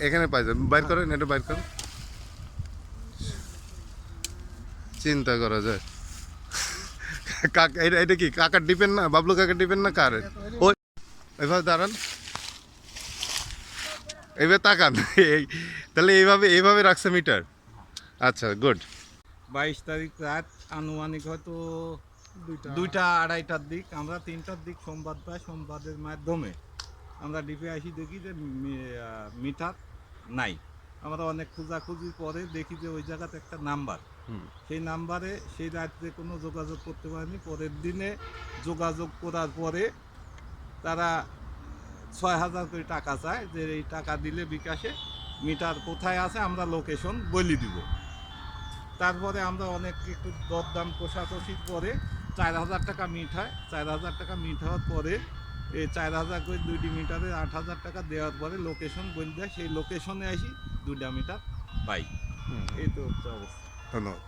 এখানে পাই যাবে বাইর করেন, এটা বাইর করেন। চিন্তা করা যায়। কাকা, এটা এটা কি, কাকার ডিপেন না? বাবলু কাকার ডিপেন না কার ওই এভাবে দাঁড়ান। এইভাবে তাকান। এই- তাহলে এইভাবে এইভাবে রাখছে মিটার। আচ্ছা গুড। বাইশ তারিখ রাত আনুমানিক হয়তো দুইটা আড়াইটার দিক। আমরা তিনটার দিক, সোমবার পাই সোমবারের মাধ্যমে। আমরা ডিপে আসি দেখি যে মিটার নাই। আমরা অনেক খোঁজাখুঁজির পরে দেখি যে ওই জায়গাতে একটা নাম্বার। সেই নাম্বারে সেই রাত্রে কোনো যোগাযোগ করতে পারেনি। পরের দিনে যোগাযোগ করার পরে তারা ছয় হাজার করে টাকা চায় যে এই টাকা দিলে বিকাশে মিটার কোথায় আছে আমরা লোকেশন বলি দিব। তারপরে আমরা অনেক একটু দরদাম কষাকষির পরে চার হাজার টাকা মিট হয়। চার হাজার টাকা মিট হওয়ার পরে এই চার হাজার করে দুইটি মিটারে আট হাজার টাকা দেওয়ার পরে লোকেশন বলে দেয়। সেই লোকেশনে আসি দুইটা মিটার পাই এই তো হচ্ছে অবস্থা। ধন্যবাদ।